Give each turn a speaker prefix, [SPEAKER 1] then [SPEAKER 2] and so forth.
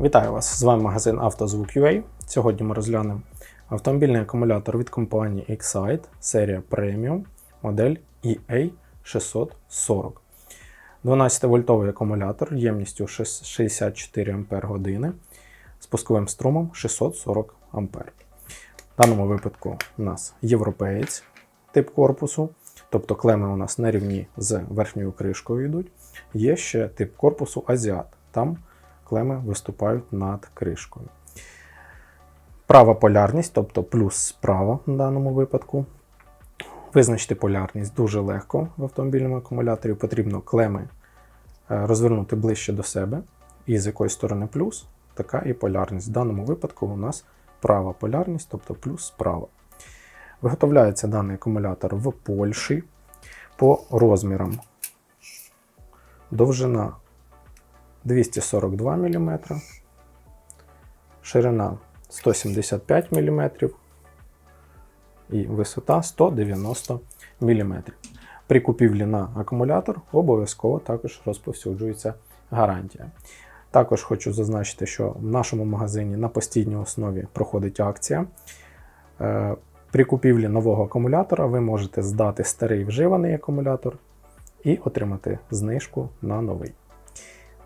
[SPEAKER 1] Вітаю вас! З вами магазин «Автозвук.UA». Сьогодні ми розглянемо автомобільний акумулятор від компанії Excite, серія Premium, модель E EA640. 12-вольтовий акумулятор ємністю 64 Ампер години з пусковим струмом 640 А. В даному випадку у нас європеєць тип корпусу, тобто клеми у нас на рівні з верхньою кришкою йдуть. Є ще тип корпусу Азіат. Там клеми виступають над кришкою. Права полярність, тобто плюс справа в даному випадку. Визначити полярність дуже легко в автомобільному акумуляторі. Потрібно клеми е, розвернути ближче до себе. І з якої сторони плюс, така і полярність. В даному випадку у нас права полярність, тобто плюс справа. Виготовляється даний акумулятор в Польщі по розмірам. Довжина 242 мм, ширина 175 мм і висота 190 мм. При купівлі на акумулятор обов'язково також розповсюджується гарантія. Також хочу зазначити, що в нашому магазині на постійній основі проходить акція. Е, При купівлі нового акумулятора ви можете здати старий вживаний акумулятор і отримати знижку на новий.